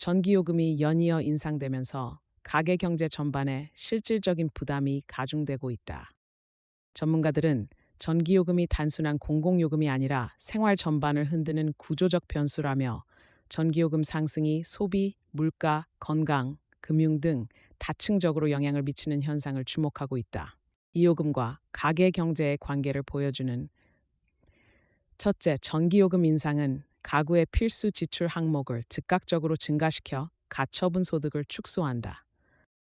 전기요금이 연이어 인상되면서 가계 경제 전반에 실질적인 부담이 가중되고 있다. 전문가들은 전기요금이 단순한 공공요금이 아니라 생활 전반을 흔드는 구조적 변수라며 전기요금 상승이 소비, 물가, 건강, 금융 등 다층적으로 영향을 미치는 현상을 주목하고 있다. 이 요금과 가계 경제의 관계를 보여주는 첫째, 전기요금 인상은 가구의 필수 지출 항목을 즉각적으로 증가시켜 가처분 소득을 축소한다.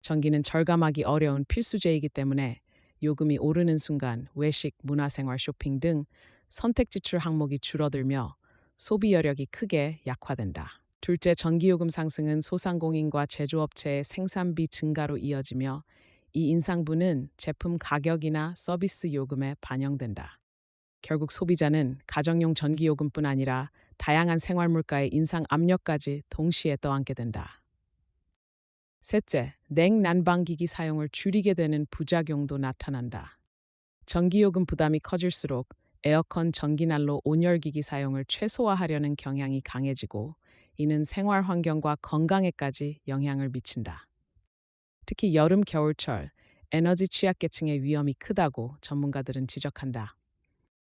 전기는 절감하기 어려운 필수제이기 때문에 요금이 오르는 순간 외식, 문화생활, 쇼핑 등 선택 지출 항목이 줄어들며 소비 여력이 크게 약화된다. 둘째, 전기요금 상승은 소상공인과 제조업체의 생산비 증가로 이어지며 이 인상분은 제품 가격이나 서비스 요금에 반영된다. 결국 소비자는 가정용 전기요금뿐 아니라 다양한 생활 물가의 인상 압력까지 동시에 떠안게 된다. 셋째, 냉난방기기 사용을 줄이게 되는 부작용도 나타난다. 전기요금 부담이 커질수록 에어컨 전기난로 온열기기 사용을 최소화하려는 경향이 강해지고 이는 생활 환경과 건강에까지 영향을 미친다. 특히 여름 겨울철 에너지 취약계층의 위험이 크다고 전문가들은 지적한다.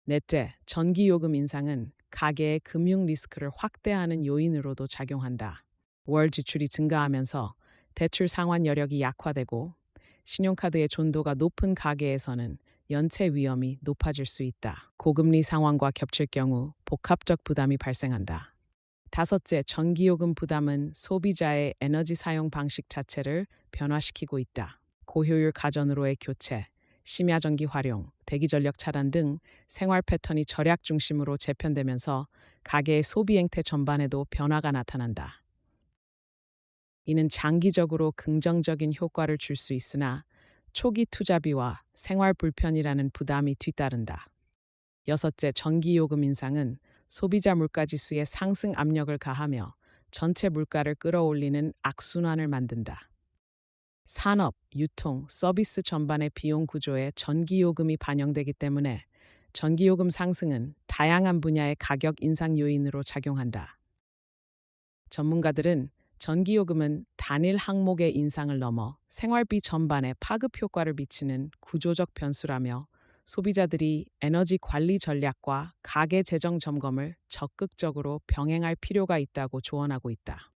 넷째, 전기요금 인상은 가계의 금융 리스크를 확대하는 요인으로도 작용한다. 월 지출이 증가하면서 대출 상환 여력이 약화되고 신용카드의 존도가 높은 가계에서는 연체 위험이 높아질 수 있다. 고금리 상황과 겹칠 경우 복합적 부담이 발생한다. 다섯째, 전기요금 부담은 소비자의 에너지 사용 방식 자체를 변화시키고 있다. 고효율 가전으로의 교체, 심야 전기 활용, 대기 전력 차단 등 생활 패턴이 절약 중심으로 재편되면서 가계의 소비 행태 전반에도 변화가 나타난다. 이는 장기적으로 긍정적인 효과를 줄 수 있으나 초기 투자비와 생활 불편이라는 부담이 뒤따른다. 여섯째, 전기요금 인상은 소비자 물가 지수에 상승 압력을 가하며 전체 물가를 끌어올리는 악순환을 만든다. 산업, 유통, 서비스 전반의 비용 구조에 전기요금이 반영되기 때문에 전기요금 상승은 다양한 분야의 가격 인상 요인으로 작용한다. 전문가들은 전기요금은 단일 항목의 인상을 넘어 생활비 전반에 파급 효과를 미치는 구조적 변수라며 소비자들이 에너지 관리 전략과 가계 재정 점검을 적극적으로 병행할 필요가 있다고 조언하고 있다.